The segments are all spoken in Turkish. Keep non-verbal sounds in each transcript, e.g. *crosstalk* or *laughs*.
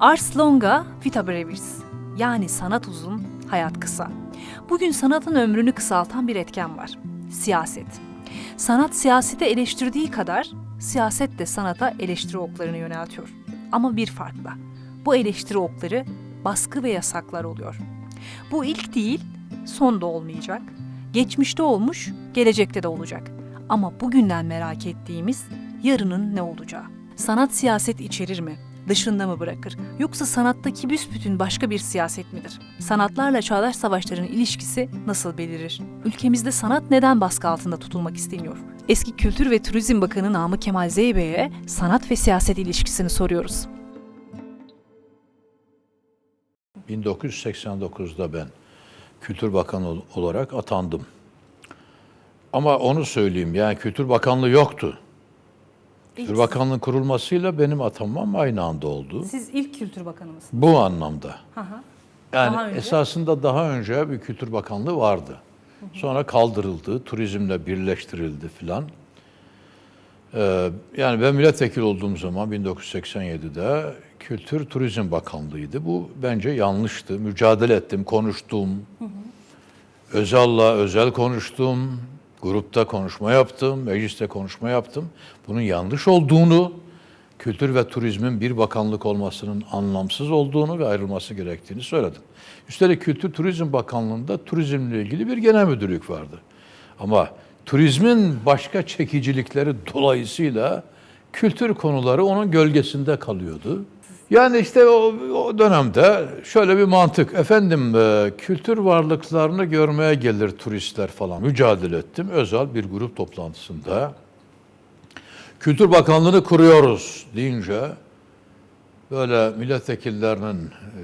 Ars longa, vita brevis. Yani sanat uzun, hayat kısa. Bugün sanatın ömrünü kısaltan bir etken var. Siyaset. Sanat siyasete eleştirdiği kadar siyaset de sanata eleştiri oklarını yöneltiyor. Ama bir farkla. Bu eleştiri okları baskı ve yasaklar oluyor. Bu ilk değil, son da olmayacak. Geçmişte olmuş, gelecekte de olacak. Ama bugünden merak ettiğimiz yarının ne olacağı. Sanat siyaset içerir mi? Dışında mı bırakır? Yoksa sanattaki büsbütün başka bir siyaset midir? Sanatlarla çağdaş savaşların ilişkisi nasıl belirir? Ülkemizde sanat neden baskı altında tutulmak isteniyor? Eski Kültür ve Turizm Bakanı Namık Kemal Zeybe'ye sanat ve siyaset ilişkisini soruyoruz. 1989'da ben Kültür Bakanı ol- olarak atandım. Ama onu söyleyeyim yani Kültür Bakanlığı yoktu. Kültür Bakanlığı kurulmasıyla benim atanmam aynı anda oldu. Siz ilk Kültür Bakanı mısınız? Bu anlamda. Yani Daha önce? esasında daha önce bir Kültür Bakanlığı vardı. Sonra kaldırıldı, turizmle birleştirildi filan. Ee, yani ben milletvekili olduğum zaman 1987'de Kültür Turizm Bakanlığı'ydı. Bu bence yanlıştı. Mücadele ettim, konuştum. Özal'la özel konuştum. Grupta konuşma yaptım, mecliste konuşma yaptım. Bunun yanlış olduğunu, kültür ve turizmin bir bakanlık olmasının anlamsız olduğunu ve ayrılması gerektiğini söyledim. Üstelik Kültür Turizm Bakanlığı'nda turizmle ilgili bir genel müdürlük vardı. Ama turizmin başka çekicilikleri dolayısıyla kültür konuları onun gölgesinde kalıyordu. Yani işte o, o dönemde şöyle bir mantık. Efendim e, kültür varlıklarını görmeye gelir turistler falan. Mücadele ettim. Özel bir grup toplantısında. Kültür Bakanlığı'nı kuruyoruz deyince böyle milletvekillerinin e,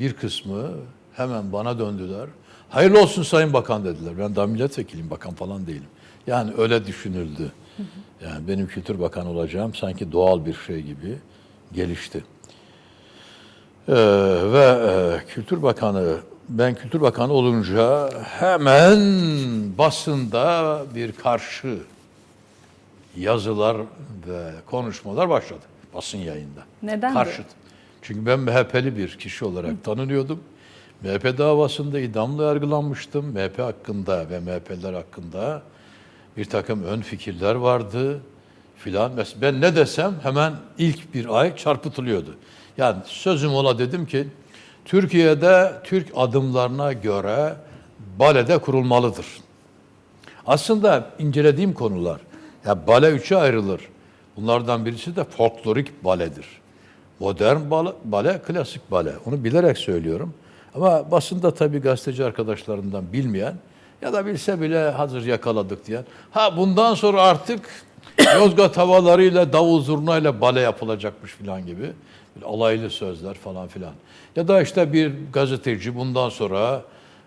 bir kısmı hemen bana döndüler. Hayırlı olsun Sayın Bakan dediler. Ben daha milletvekiliyim, bakan falan değilim. Yani öyle düşünüldü. Yani benim kültür bakanı olacağım sanki doğal bir şey gibi gelişti. Ee, ve e, Kültür Bakanı, ben Kültür Bakanı olunca hemen basında bir karşı yazılar ve konuşmalar başladı basın yayında. Neden de? Karşıt. Çünkü ben MHP'li bir kişi olarak tanınıyordum. MHP davasında idamla yargılanmıştım. MHP hakkında ve MHP'ler hakkında bir takım ön fikirler vardı filan. Ben ne desem hemen ilk bir ay çarpıtılıyordu. Yani sözüm ola dedim ki Türkiye'de Türk adımlarına göre balede kurulmalıdır. Aslında incelediğim konular, ya bale üçe ayrılır. Bunlardan birisi de folklorik baledir. Modern bale, bale, klasik bale. Onu bilerek söylüyorum. Ama basında tabii gazeteci arkadaşlarından bilmeyen ya da bilse bile hazır yakaladık diyen. Ha bundan sonra artık Yozgat havalarıyla, davul zurnayla bale yapılacakmış filan gibi. Alaylı sözler falan filan. Ya da işte bir gazeteci bundan sonra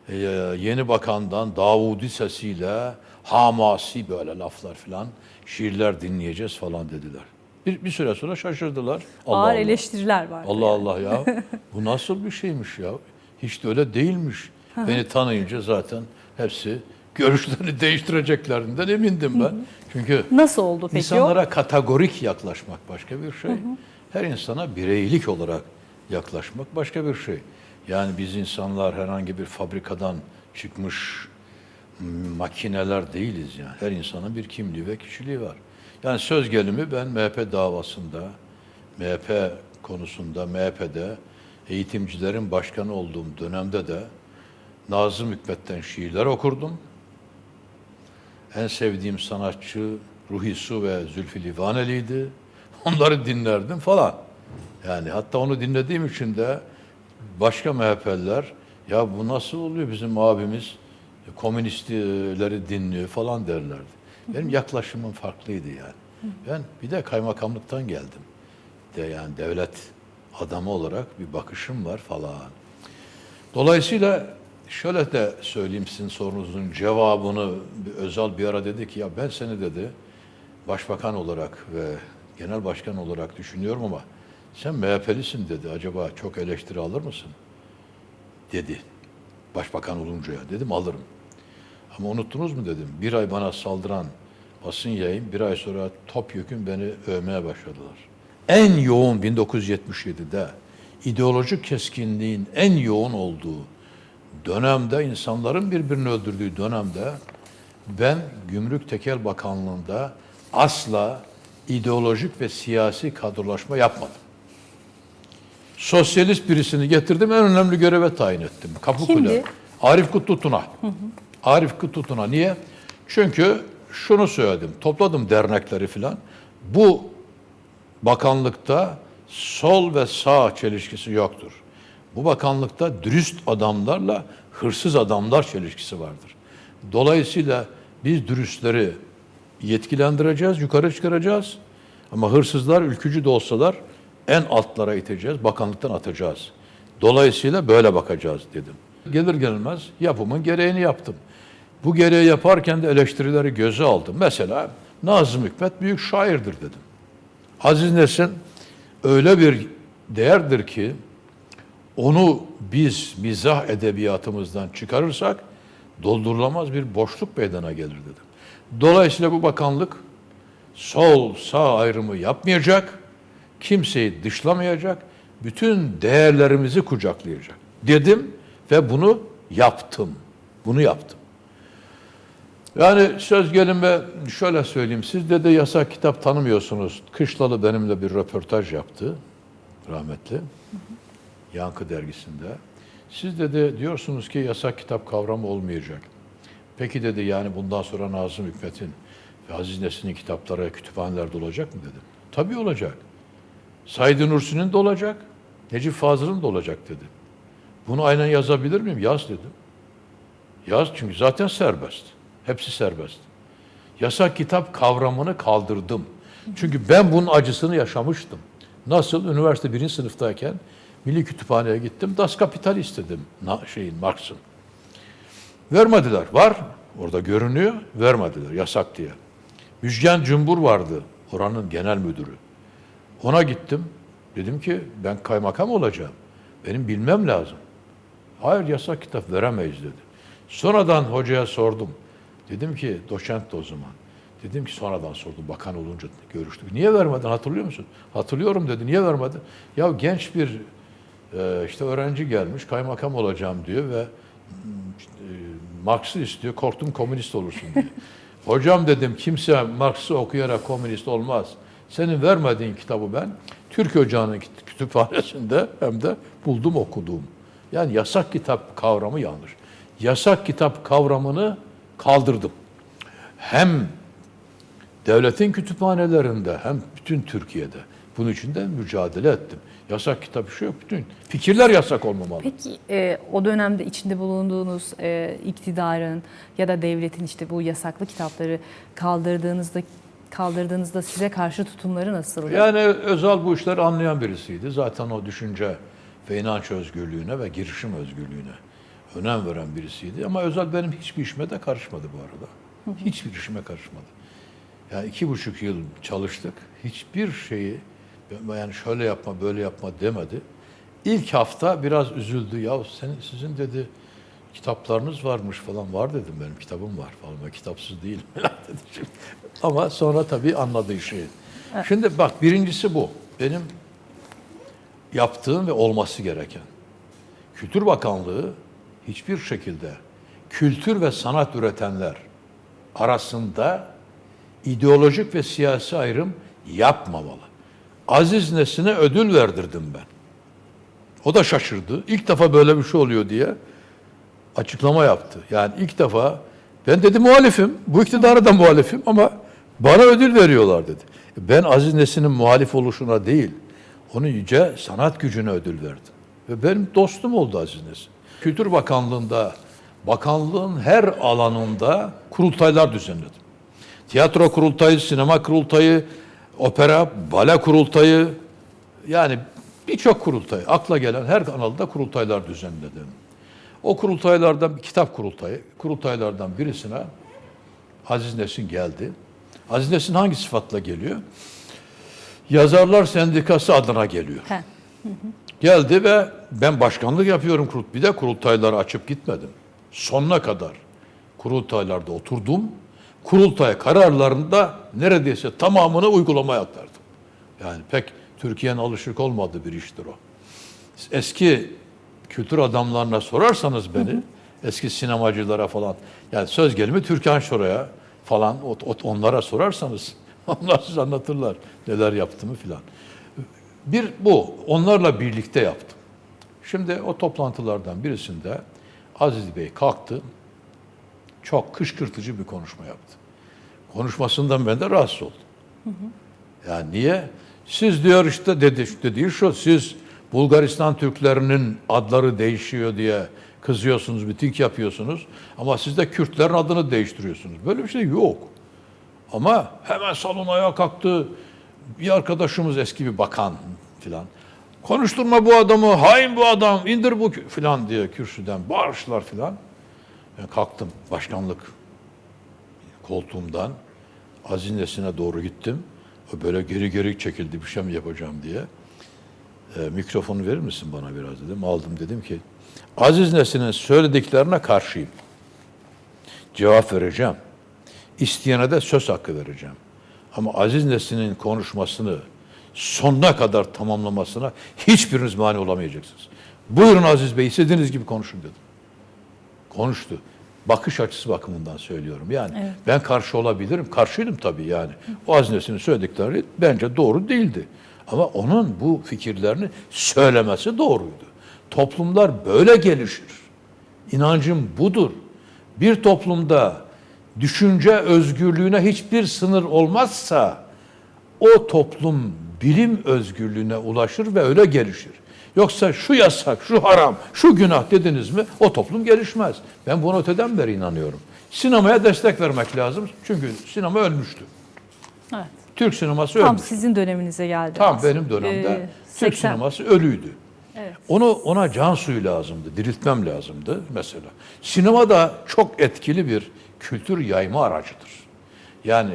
e, yeni bakandan Davudi sesiyle hamasi böyle laflar filan, şiirler dinleyeceğiz falan dediler. Bir, bir süre sonra şaşırdılar. Allah Ağır Allah. eleştiriler var. Allah Allah ya. *laughs* Bu nasıl bir şeymiş ya? Hiç de öyle değilmiş. Beni tanıyınca zaten hepsi görüşlerini *laughs* değiştireceklerinden emindim ben. Çünkü Nasıl oldu peki insanlara kategorik yaklaşmak başka bir şey. Her insana bireylik olarak yaklaşmak başka bir şey. Yani biz insanlar herhangi bir fabrikadan çıkmış makineler değiliz yani. Her insanın bir kimliği ve kişiliği var. Yani söz gelimi ben MHP davasında, MHP konusunda, MHP'de eğitimcilerin başkanı olduğum dönemde de Nazım Hikmet'ten şiirler okurdum. En sevdiğim sanatçı Ruhi Su ve Zülfü Livaneli'ydi. Onları dinlerdim falan. Yani hatta onu dinlediğim için de başka MHP'liler ya bu nasıl oluyor bizim abimiz komünistleri dinliyor falan derlerdi. Benim yaklaşımım farklıydı yani. Ben bir de kaymakamlıktan geldim. De yani devlet adamı olarak bir bakışım var falan. Dolayısıyla şöyle de söyleyeyim sizin sorunuzun cevabını Özal bir ara dedi ki ya ben seni dedi başbakan olarak ve genel başkan olarak düşünüyorum ama sen MHP'lisin dedi. Acaba çok eleştiri alır mısın? Dedi. Başbakan olunca ya. Dedim alırım. Ama unuttunuz mu dedim. Bir ay bana saldıran basın yayın bir ay sonra topyekun beni övmeye başladılar. En yoğun 1977'de ideolojik keskinliğin en yoğun olduğu dönemde, insanların birbirini öldürdüğü dönemde ben Gümrük Tekel Bakanlığı'nda asla ideolojik ve siyasi kadrolaşma yapmadım. Sosyalist birisini getirdim, en önemli göreve tayin ettim. Kapıkule. Kimdi? Arif Kutlu Tuna. Arif Kutlu Tuna. Niye? Çünkü şunu söyledim, topladım dernekleri filan. Bu bakanlıkta sol ve sağ çelişkisi yoktur. Bu bakanlıkta dürüst adamlarla hırsız adamlar çelişkisi vardır. Dolayısıyla biz dürüstleri yetkilendireceğiz, yukarı çıkaracağız. Ama hırsızlar, ülkücü de olsalar en altlara iteceğiz, bakanlıktan atacağız. Dolayısıyla böyle bakacağız dedim. Gelir gelmez yapımın gereğini yaptım. Bu gereği yaparken de eleştirileri göze aldım. Mesela Nazım Hikmet büyük şairdir dedim. Aziz Nesin öyle bir değerdir ki onu biz mizah edebiyatımızdan çıkarırsak doldurulamaz bir boşluk meydana gelir dedim. Dolayısıyla bu bakanlık sol sağ ayrımı yapmayacak, kimseyi dışlamayacak, bütün değerlerimizi kucaklayacak dedim ve bunu yaptım. Bunu yaptım. Yani söz gelime şöyle söyleyeyim. Siz de de yasak kitap tanımıyorsunuz. Kışlalı benimle bir röportaj yaptı. Rahmetli. Yankı dergisinde. Siz de de diyorsunuz ki yasak kitap kavramı olmayacak. Peki dedi yani bundan sonra Nazım Hikmet'in ve Aziz Nesin'in kitapları kütüphanelerde olacak mı dedim. Tabii olacak. Said Nursi'nin de olacak. Necip Fazıl'ın da olacak dedi. Bunu aynen yazabilir miyim? Yaz dedim. Yaz çünkü zaten serbest. Hepsi serbest. Yasak kitap kavramını kaldırdım. Çünkü ben bunun acısını yaşamıştım. Nasıl? Üniversite birinci sınıftayken Milli Kütüphane'ye gittim. Das Kapital istedim. Şeyin, Marx'ın. Vermediler. Var. Orada görünüyor. Vermediler. Yasak diye. Müjgan Cumbur vardı. Oranın genel müdürü. Ona gittim. Dedim ki ben kaymakam olacağım. Benim bilmem lazım. Hayır yasak kitap veremeyiz dedi. Sonradan hocaya sordum. Dedim ki doçent de o zaman. Dedim ki sonradan sordum bakan olunca görüştük. Niye vermedin hatırlıyor musun? Hatırlıyorum dedi. Niye vermedin? Ya genç bir e, işte öğrenci gelmiş kaymakam olacağım diyor ve Marx'ı istiyor. Korktum komünist olursun diye. *laughs* Hocam dedim kimse Marx'ı okuyarak komünist olmaz. Senin vermediğin kitabı ben Türk Ocağı'nın küt- kütüphanesinde hem de buldum okudum. Yani yasak kitap kavramı yanlış. Yasak kitap kavramını kaldırdım. Hem devletin kütüphanelerinde hem bütün Türkiye'de bunun için de mücadele ettim. Yasak kitap işi yok bütün. Fikirler yasak olmamalı. Peki e, o dönemde içinde bulunduğunuz e, iktidarın ya da devletin işte bu yasaklı kitapları kaldırdığınızda kaldırdığınızda size karşı tutumları nasıldı? Yani Özal bu işleri anlayan birisiydi. Zaten o düşünce ve inanç özgürlüğüne ve girişim özgürlüğüne önem veren birisiydi. Ama Özal benim hiçbir işime de karışmadı bu arada. Hiçbir işime karışmadı. Yani iki buçuk yıl çalıştık. Hiçbir şeyi yani şöyle yapma böyle yapma demedi. İlk hafta biraz üzüldü. Ya senin, sizin dedi kitaplarınız varmış falan. Var dedim benim kitabım var falan. Ben kitapsız değilim *laughs* dedi. Ama sonra tabii anladı işi. Şimdi bak birincisi bu. Benim yaptığım ve olması gereken. Kültür Bakanlığı hiçbir şekilde kültür ve sanat üretenler arasında ideolojik ve siyasi ayrım yapmamalı. Aziz Nesin'e ödül verdirdim ben. O da şaşırdı. İlk defa böyle bir şey oluyor diye açıklama yaptı. Yani ilk defa ben dedi muhalifim, bu iktidara da muhalifim ama bana ödül veriyorlar dedi. Ben Aziz Nesin'in muhalif oluşuna değil, onun yüce sanat gücüne ödül verdim. Ve benim dostum oldu Aziz Nesin. Kültür Bakanlığı'nda, bakanlığın her alanında kurultaylar düzenledim. Tiyatro kurultayı, sinema kurultayı, opera, bale kurultayı, yani birçok kurultay, akla gelen her kanalda kurultaylar düzenledim. O kurultaylardan bir kitap kurultayı, kurultaylardan birisine Aziz Nesin geldi. Aziz Nesin hangi sıfatla geliyor? Yazarlar Sendikası adına geliyor. He. Geldi ve ben başkanlık yapıyorum kurult. Bir de kurultayları açıp gitmedim. Sonuna kadar kurultaylarda oturdum. Kurultay kararlarında neredeyse tamamını uygulamaya aktardım. Yani pek Türkiye'nin alışık olmadığı bir iştir o. eski kültür adamlarına sorarsanız beni, eski sinemacılara falan, yani söz gelimi Türkan Şoray'a falan onlara sorarsanız *laughs* onlar size anlatırlar neler yaptığımı filan. Bir bu, onlarla birlikte yaptım. Şimdi o toplantılardan birisinde Aziz Bey kalktı, çok kışkırtıcı bir konuşma yaptı. Konuşmasından ben de rahatsız oldum. Yani niye? Siz diyor işte dedi, dediği şu, siz Bulgaristan Türklerinin adları değişiyor diye kızıyorsunuz, miting yapıyorsunuz ama siz de Kürtlerin adını değiştiriyorsunuz. Böyle bir şey yok. Ama hemen salon ayağa kalktı. Bir arkadaşımız eski bir bakan filan. Konuşturma bu adamı, hain bu adam, indir bu filan diye kürsüden bağırışlar filan. Ben kalktım başkanlık koltuğumdan Azinesine doğru gittim. O böyle geri geri çekildi bir şey mi yapacağım diye. E, mikrofonu verir misin bana biraz dedim. Aldım dedim ki Aziz Nesin'in söylediklerine karşıyım. Cevap vereceğim. İsteyene de söz hakkı vereceğim. Ama Aziz Nesin'in konuşmasını sonuna kadar tamamlamasına hiçbiriniz mani olamayacaksınız. Buyurun Aziz Bey istediğiniz gibi konuşun dedim. Konuştu. Bakış açısı bakımından söylüyorum. Yani ben karşı olabilirim. Karşıydım tabii yani. O Aziz Nesin'in söyledikleri bence doğru değildi. Ama onun bu fikirlerini söylemesi doğruydu. Toplumlar böyle gelişir. İnancım budur. Bir toplumda düşünce özgürlüğüne hiçbir sınır olmazsa o toplum bilim özgürlüğüne ulaşır ve öyle gelişir. Yoksa şu yasak, şu haram, şu günah dediniz mi o toplum gelişmez. Ben buna öteden beri inanıyorum. Sinemaya destek vermek lazım. Çünkü sinema ölmüştü. Evet. Türk sineması Tam ölmüş. sizin döneminize geldi. Tam aslında. benim dönemde Ee, Türk 80 sineması ölüydü. Evet. Onu ona can suyu lazımdı, diriltmem lazımdı mesela. Sinema da çok etkili bir kültür yayma aracıdır. Yani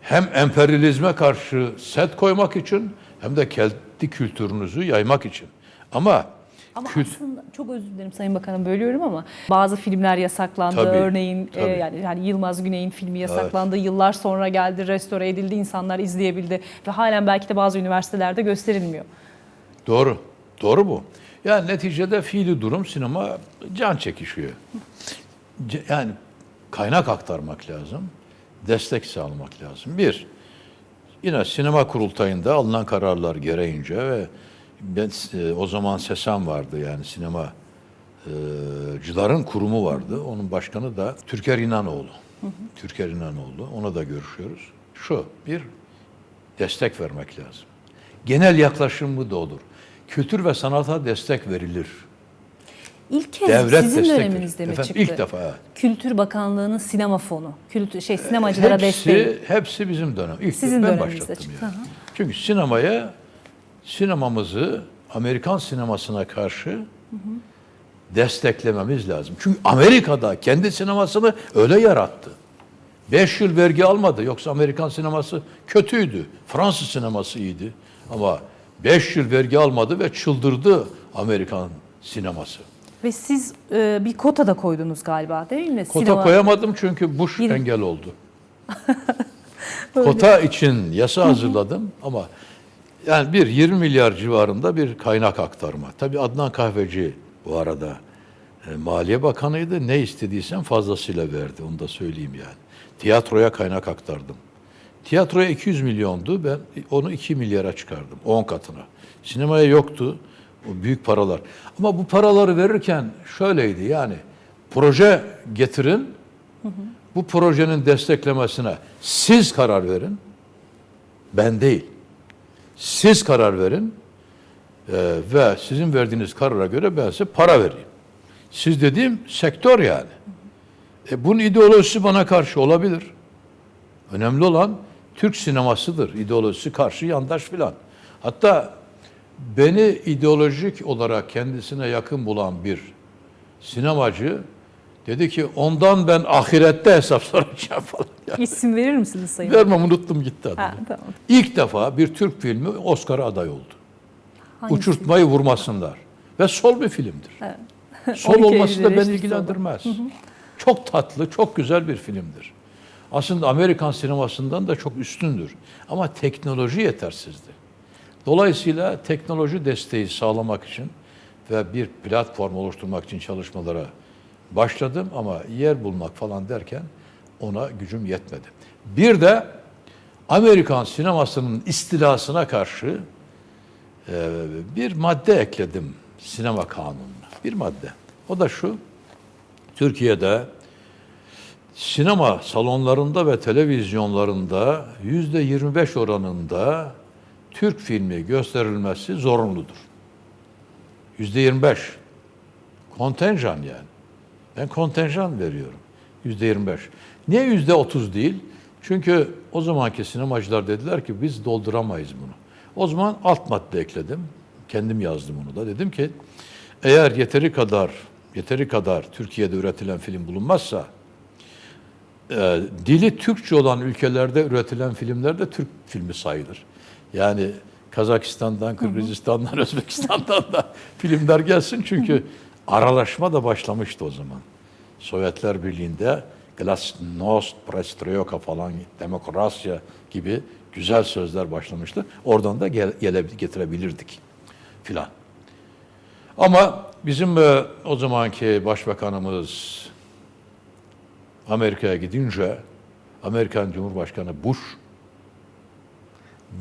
hem emperyalizme karşı set koymak için hem de kendi kültürünüzü yaymak için. Ama, Ama kült- aslında çok özür dilerim Sayın Bakanım bölüyorum ama bazı filmler yasaklandı. Tabii, Örneğin e, tabii. yani, yani Yılmaz Güney'in filmi yasaklandı. Yıllar sonra geldi, restore edildi, insanlar izleyebildi ve halen belki de bazı üniversitelerde gösterilmiyor. Doğru. Doğru bu. Yani neticede fiili durum sinema can çekişiyor. Yani kaynak aktarmak lazım. Destek sağlamak lazım. Bir, yine sinema kurultayında alınan kararlar gereğince ve ben, e, o zaman SESAM vardı yani sinema e, cıların kurumu vardı. Onun başkanı da Türker İnanoğlu. Türker İnanoğlu. Ona da görüşüyoruz. Şu, bir, destek vermek lazım. Genel yaklaşım bu da olur. Kültür ve sanata destek verilir. İlk kez Devlet sizin döneminizde mi Efendim, çıktı? ilk defa, evet. Kültür Bakanlığı'nın sinema fonu, kültür şey sinemacılara hepsi, desteği. hepsi bizim dönem. İlk Sizin ben döneminizde başlattım çıktı, yani. hı hı. Çünkü sinemaya, sinemamızı Amerikan sinemasına karşı desteklememiz lazım. Çünkü Amerika'da kendi sinemasını öyle yarattı. Beş yıl vergi almadı. Yoksa Amerikan sineması kötüydü. Fransız sineması iyiydi. Ama beş yıl vergi almadı ve çıldırdı Amerikan sineması. Ve siz e, bir kota da koydunuz galiba değil mi? Kota Sinema- koyamadım çünkü Bush Bir- engel oldu. *laughs* Kota için yasa hazırladım ama yani bir 20 milyar civarında bir kaynak aktarma. Tabii Adnan Kahveci bu arada e, Maliye Bakanıydı. Ne istediysen fazlasıyla verdi. Onu da söyleyeyim yani. Tiyatroya kaynak aktardım. Tiyatroya 200 milyondu. Ben onu 2 milyara çıkardım. 10 katına. Sinemaya yoktu. O büyük paralar. Ama bu paraları verirken şöyleydi yani. Proje getirin. Bu projenin desteklemesine siz karar verin. Ben değil. Siz karar verin. Ee, ve sizin verdiğiniz karara göre ben size para vereyim. Siz dediğim sektör yani. E, bunun ideolojisi bana karşı olabilir. Önemli olan Türk sinemasıdır. İdeolojisi karşı yandaş filan. Hatta beni ideolojik olarak kendisine yakın bulan bir sinemacı dedi ki ondan ben ahirette hesap soracağım falan. *laughs* İsim verir misiniz Sayın vermem unuttum gitti adını. Ha, tamam. İlk defa bir Türk filmi Oscar'a aday oldu. Hangisi? Uçurtmayı vurmasınlar. Ve sol bir filmdir. Sol *laughs* 12 olması da beni ilgilendirmez. Çok tatlı, çok güzel bir filmdir. Aslında Amerikan sinemasından da çok üstündür. Ama teknoloji yetersizdi. Dolayısıyla teknoloji desteği sağlamak için ve bir platform oluşturmak için çalışmalara başladım ama yer bulmak falan derken ona gücüm yetmedi. Bir de Amerikan sinemasının istilasına karşı e, bir madde ekledim sinema kanununa. Bir madde. O da şu. Türkiye'de sinema salonlarında ve televizyonlarında yüzde 25 oranında Türk filmi gösterilmesi zorunludur. Yüzde 25. Kontenjan yani. Ben kontenjan veriyorum. Yüzde 25. Niye yüzde 30 değil? Çünkü o zamanki sinemacılar dediler ki biz dolduramayız bunu. O zaman alt madde ekledim. Kendim yazdım onu da. Dedim ki eğer yeteri kadar yeteri kadar Türkiye'de üretilen film bulunmazsa e, dili Türkçe olan ülkelerde üretilen filmler de Türk filmi sayılır. Yani Kazakistan'dan, Kırgızistan'dan, *laughs* Özbekistan'dan da filmler gelsin çünkü aralaşma da başlamıştı o zaman. Sovyetler Birliği'nde Glasnost, Perestroika falan, demokrasya gibi güzel sözler başlamıştı. Oradan da gel, gele, getirebilirdik filan. Ama bizim e, o zamanki başbakanımız Amerika'ya gidince Amerikan Cumhurbaşkanı Bush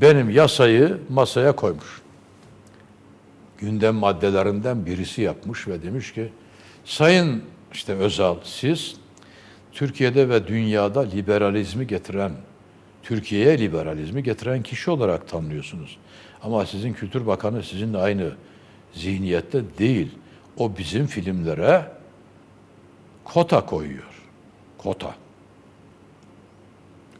benim yasayı masaya koymuş. Gündem maddelerinden birisi yapmış ve demiş ki Sayın işte Özal siz Türkiye'de ve dünyada liberalizmi getiren Türkiye'ye liberalizmi getiren kişi olarak tanınıyorsunuz. Ama sizin Kültür Bakanı sizinle aynı zihniyette değil. O bizim filmlere kota koyuyor. Kota.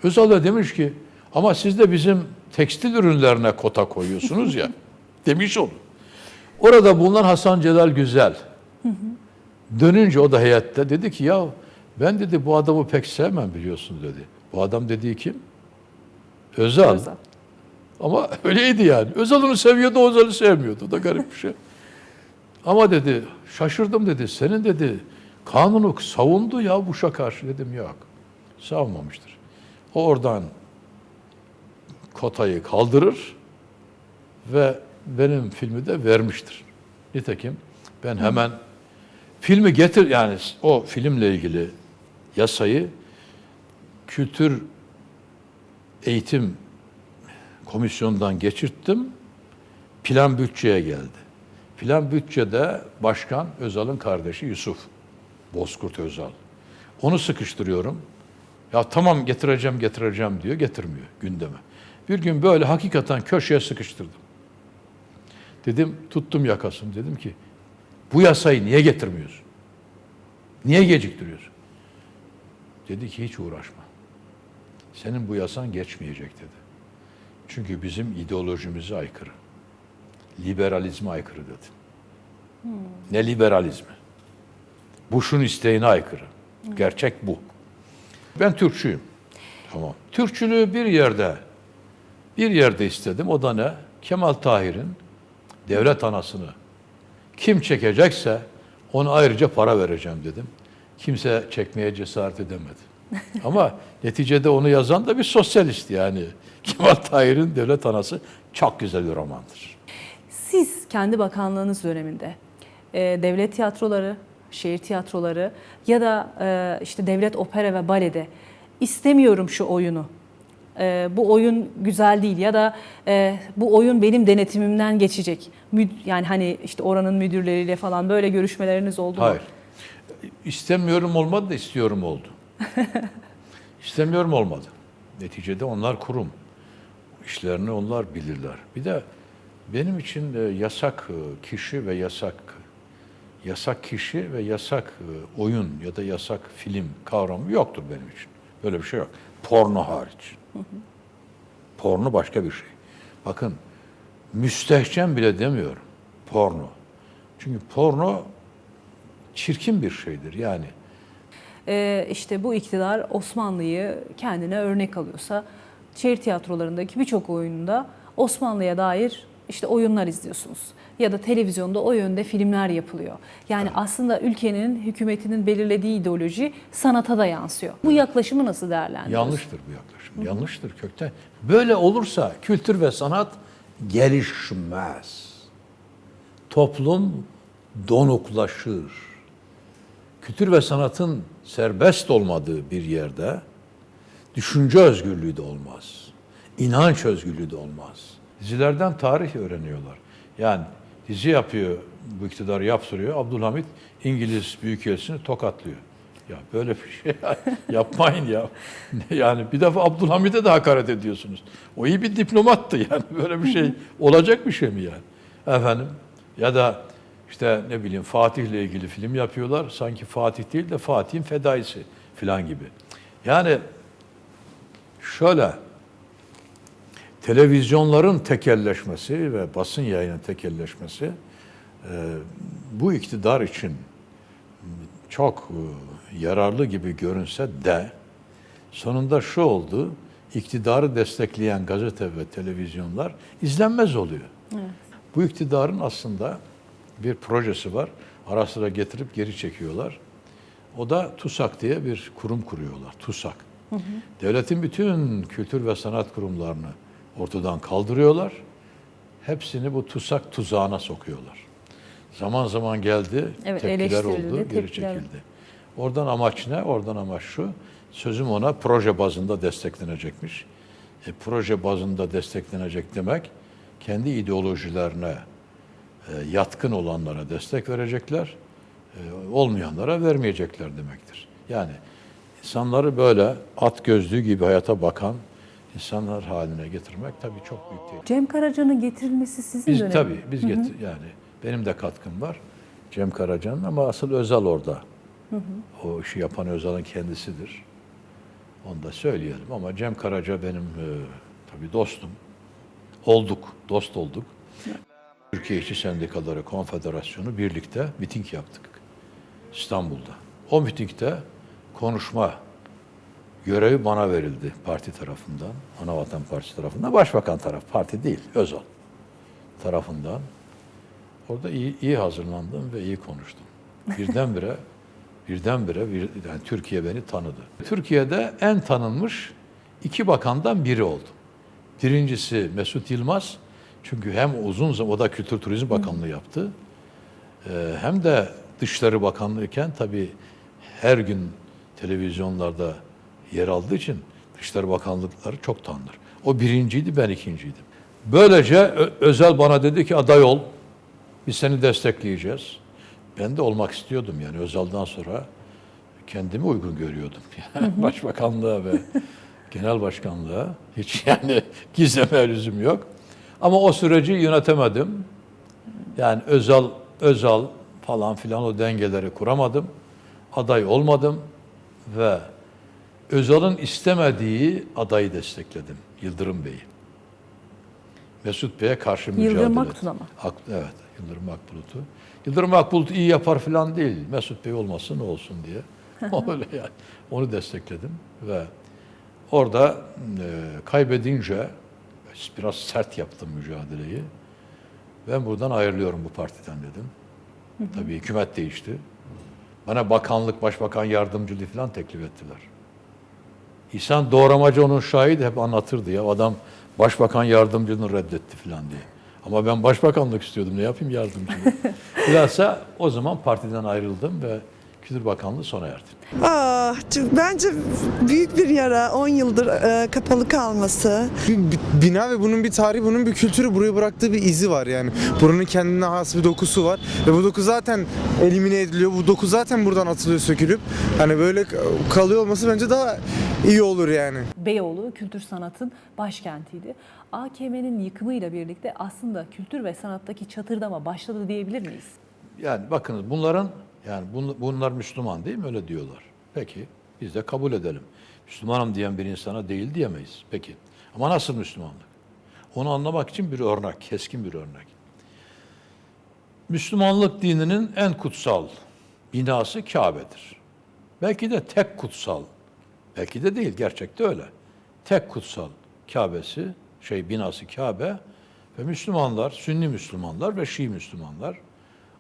Özal da demiş ki ama siz de bizim tekstil ürünlerine kota koyuyorsunuz ya. *laughs* demiş onu. Orada bulunan Hasan Celal Güzel. Dönünce o da heyette dedi ki ya ben dedi bu adamı pek sevmem biliyorsun dedi. Bu adam dediği kim? Özal. Özal. Ama *laughs* öyleydi yani. Özal onu seviyordu, Özal'ı sevmiyordu. O da garip bir şey. Ama dedi, şaşırdım dedi. Senin dedi, kanunu savundu ya Bush'a karşı dedim yok. Savunmamıştır. O oradan kotayı kaldırır ve benim filmi de vermiştir. Nitekim ben hemen filmi getir yani o filmle ilgili yasayı kültür eğitim komisyondan geçirttim. Plan bütçeye geldi. Plan bütçede başkan Özal'ın kardeşi Yusuf. Bozkurt Özal. Onu sıkıştırıyorum. Ya tamam getireceğim getireceğim diyor. Getirmiyor gündeme. Bir gün böyle hakikaten köşeye sıkıştırdım. Dedim tuttum yakasını dedim ki bu yasayı niye getirmiyorsun? Niye geciktiriyorsun? Dedi ki hiç uğraşma. Senin bu yasan geçmeyecek dedi. Çünkü bizim ideolojimize aykırı. Liberalizme aykırı dedi. Ne liberalizmi? Bush'un isteğine aykırı. Gerçek bu. Ben Türkçüyüm. Tamam. Türkçülüğü bir yerde bir yerde istedim. O da ne? Kemal Tahir'in devlet anasını kim çekecekse ona ayrıca para vereceğim dedim. Kimse çekmeye cesaret edemedi. *laughs* Ama neticede onu yazan da bir sosyalist yani. *laughs* Kemal Tahir'in devlet anası çok güzel bir romandır. Siz kendi bakanlığınız döneminde e, devlet tiyatroları, şehir tiyatroları ya da e, işte devlet opera ve balede istemiyorum şu oyunu. e, bu oyun güzel değil ya da e, bu oyun benim denetimimden geçecek. Müd- yani hani işte oranın müdürleriyle falan böyle görüşmeleriniz oldu mu? Hayır. İstemiyorum olmadı da istiyorum oldu. *laughs* İstemiyorum olmadı. Neticede onlar kurum. İşlerini onlar bilirler. Bir de benim için e, yasak e, kişi ve yasak yasak kişi ve yasak e, oyun ya da yasak film kavramı yoktur benim için. Böyle bir şey yok. Porno hariç. Porno başka bir şey. Bakın müstehcen bile demiyorum. Porno. Çünkü porno çirkin bir şeydir yani. Ee, işte bu iktidar Osmanlı'yı kendine örnek alıyorsa şehir tiyatrolarındaki birçok oyununda Osmanlı'ya dair işte oyunlar izliyorsunuz. Ya da televizyonda o yönde filmler yapılıyor. Yani aslında ülkenin, hükümetinin belirlediği ideoloji sanata da yansıyor. Bu yaklaşımı nasıl değerlendiriyorsunuz? Yanlıştır bu yaklaşım. Yanlıştır kökten. Böyle olursa kültür ve sanat gelişmez. Toplum donuklaşır. Kültür ve sanatın serbest olmadığı bir yerde düşünce özgürlüğü de olmaz. İnanç özgürlüğü de olmaz. Dizilerden tarih öğreniyorlar. Yani dizi yapıyor, bu iktidar yaptırıyor. Abdülhamit İngiliz Büyükelçisini tokatlıyor. Ya böyle bir şey *laughs* yapmayın ya. *laughs* Yani bir defa Abdülhamit'e de hakaret ediyorsunuz. O iyi bir diplomattı yani. *laughs* Böyle bir şey olacak bir şey mi yani? Efendim ya da işte ne bileyim Fatih'le ilgili film yapıyorlar. Sanki Fatih değil de Fatih'in fedaisi falan gibi. Yani şöyle televizyonların tekelleşmesi ve basın yayının tekelleşmesi e, bu iktidar için çok e, yararlı gibi görünse de sonunda şu oldu, iktidarı destekleyen gazete ve televizyonlar izlenmez oluyor. Bu iktidarın aslında bir projesi var. Ara sıra getirip geri çekiyorlar. O da TUSAK diye bir kurum kuruyorlar. TUSAK. Devletin bütün kültür ve sanat kurumlarını ortadan kaldırıyorlar. Hepsini bu TUSAK tuzağına sokuyorlar. Zaman zaman geldi, Evet, tepkiler oldu, geri tepkiler. çekildi. Oradan amaç ne? Oradan amaç şu. Sözüm ona proje bazında desteklenecekmiş. E, proje bazında desteklenecek demek kendi ideolojilerine yatkın olanlara destek verecekler, e, olmayanlara vermeyecekler demektir. Yani insanları böyle at gözlüğü gibi hayata bakan insanlar haline getirmek tabii çok büyük değil. Cem Karaca'nın getirilmesi sizin Biz dönemin- tabii biz getir yani benim de katkım var. Cem Karaca'nın ama asıl Özal orada. O işi yapan Özal'ın kendisidir. Onu da söyleyelim ama Cem Karaca benim e, tabii dostum. Olduk, dost olduk. Türkiye İşçi Sendikaları Konfederasyonu birlikte miting yaptık İstanbul'da. O mitingde konuşma görevi bana verildi parti tarafından, Anavatan Partisi tarafından, Başbakan taraf, parti değil, Özal tarafından. Orada iyi, iyi hazırlandım ve iyi konuştum. Birdenbire, *laughs* birdenbire bir, yani Türkiye beni tanıdı. Türkiye'de en tanınmış iki bakandan biri oldum. Birincisi Mesut Yılmaz. Çünkü hem uzun zaman, o da Kültür Turizm Bakanlığı yaptı. Ee, hem de Dışişleri Bakanlığı iken tabii her gün televizyonlarda yer aldığı için Dışişleri Bakanlıkları çok tanınır. O birinciydi, ben ikinciydim. Böylece Özel bana dedi ki aday ol, biz seni destekleyeceğiz. Ben de olmak istiyordum yani Özal'dan sonra kendimi uygun görüyordum. *laughs* Yani Başbakanlığa ve genel başkanlığa hiç yani *laughs* gizleme lüzum yok. Ama o süreci yönetemedim. Yani Özal, Özal falan filan o dengeleri kuramadım. Aday olmadım ve Özal'ın istemediği adayı destekledim. Yıldırım Bey'i. Mesut Bey'e karşı mücadele Yıldırım ettim. Aktun'a mı? Ak- evet, Yıldırım Akbulut'u. Yıldırım Akbulut iyi yapar falan değil. Mesut Bey olmasın olsun diye. *laughs* Öyle yani. Onu destekledim ve orada e, kaybedince biraz sert yaptım mücadeleyi. Ben buradan ayrılıyorum bu partiden dedim. Tabii hükümet değişti. Bana bakanlık, başbakan yardımcılığı falan teklif ettiler. İhsan Doğramacı onun şahidi hep anlatırdı ya. Adam başbakan yardımcılığını reddetti falan diye. Ama ben başbakanlık istiyordum. Ne yapayım yardımcılığı? *laughs* Bilhassa o zaman partiden ayrıldım ve Kültür Bakanlığı sona erdi. Ah, bence büyük bir yara 10 yıldır e, kapalı kalması. Bir bi- bina ve bunun bir tarihi, bunun bir kültürü buraya bıraktığı bir izi var yani. Buranın kendine has bir dokusu var ve bu doku zaten elimine ediliyor. Bu doku zaten buradan atılıyor sökülüp. Hani böyle kalıyor olması bence daha iyi olur yani. Beyoğlu kültür sanatın başkentiydi. AKM'nin yıkımıyla birlikte aslında kültür ve sanattaki çatırdama başladı diyebilir miyiz? Yani bakınız bunların yani bun- bunlar Müslüman değil mi öyle diyorlar. Peki biz de kabul edelim. Müslümanım diyen bir insana değil diyemeyiz. Peki ama nasıl Müslümanlık? Onu anlamak için bir örnek, keskin bir örnek. Müslümanlık dininin en kutsal binası Kabe'dir. Belki de tek kutsal, belki de değil, gerçekte öyle. Tek kutsal Kabe'si, şey binası Kabe ve Müslümanlar, Sünni Müslümanlar ve Şii Müslümanlar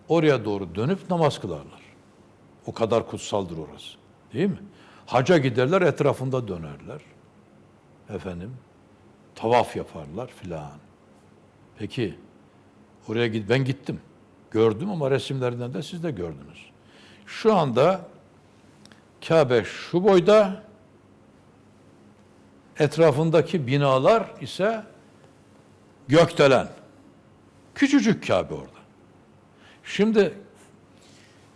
oraya doğru dönüp namaz kılarlar. O kadar kutsaldır orası. Değil mi? Haca giderler, etrafında dönerler. Efendim, tavaf yaparlar filan. Peki, oraya git, ben gittim. gördüm ama resimlerinden de siz de gördünüz. Şu anda Kabe şu boyda, etrafındaki binalar ise gökdelen. Küçücük Kabe orada. Şimdi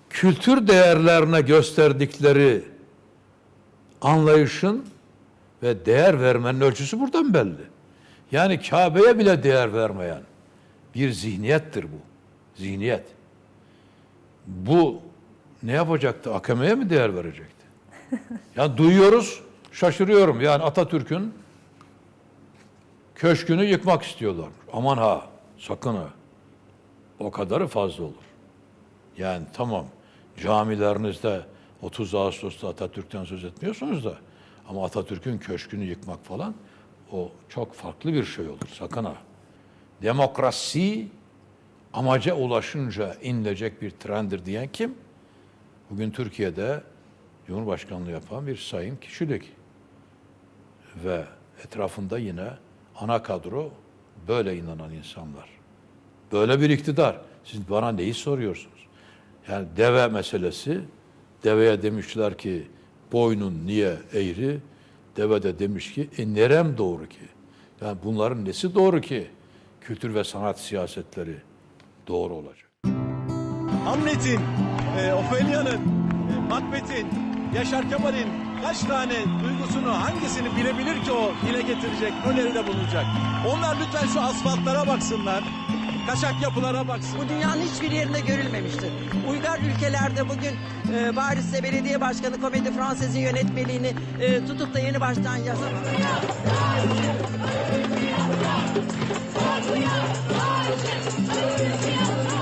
kültür değerlerine gösterdikleri anlayışın ve değer vermenin ölçüsü buradan belli. Yani Kabe'ye bile değer vermeyen bir zihniyettir bu. Zihniyet. Bu ne yapacaktı? AKM'ye mi değer verecekti? *laughs* Yani duyuyoruz, şaşırıyorum. Yani Atatürk'ün köşkünü yıkmak istiyorlar. Aman ha, sakın ha. O kadarı fazla olur. Yani tamam camilerinizde 30 Ağustos'ta Atatürk'ten söz etmiyorsunuz da ama Atatürk'ün köşkünü yıkmak falan o çok farklı bir şey olur. Sakın ha. Demokrasi amaca ulaşınca inilecek bir trendir diyen kim? Bugün Türkiye'de Cumhurbaşkanlığı yapan bir sayın kişilik. Ve etrafında yine ana kadro böyle inanan insanlar. Böyle bir iktidar. Siz bana neyi soruyorsunuz? Yani deve meselesi, deveye demişler ki boynun niye eğri? Deve de demiş ki e nerem doğru ki? Yani bunların nesi doğru ki? Kültür ve sanat siyasetleri doğru olacak. Hamlet'in, e, Ophelia'nın, e, Macbeth'in, Yaşar Kemal'in kaç tane duygusunu hangisini bilebilir ki o dile getirecek, öneride bulunacak. Onlar lütfen şu asfaltlara baksınlar, kaşak yapılara baksın. Bu dünyanın hiçbir yerinde görülmemiştir. Uygar ülkelerde bugün e, Paris'te belediye başkanı Komedi Fransız'ın yönetmeliğini e, tutup da yeni baştan yazamaz. Saygıya, saygıya, saygıya, saygıya, saygıya.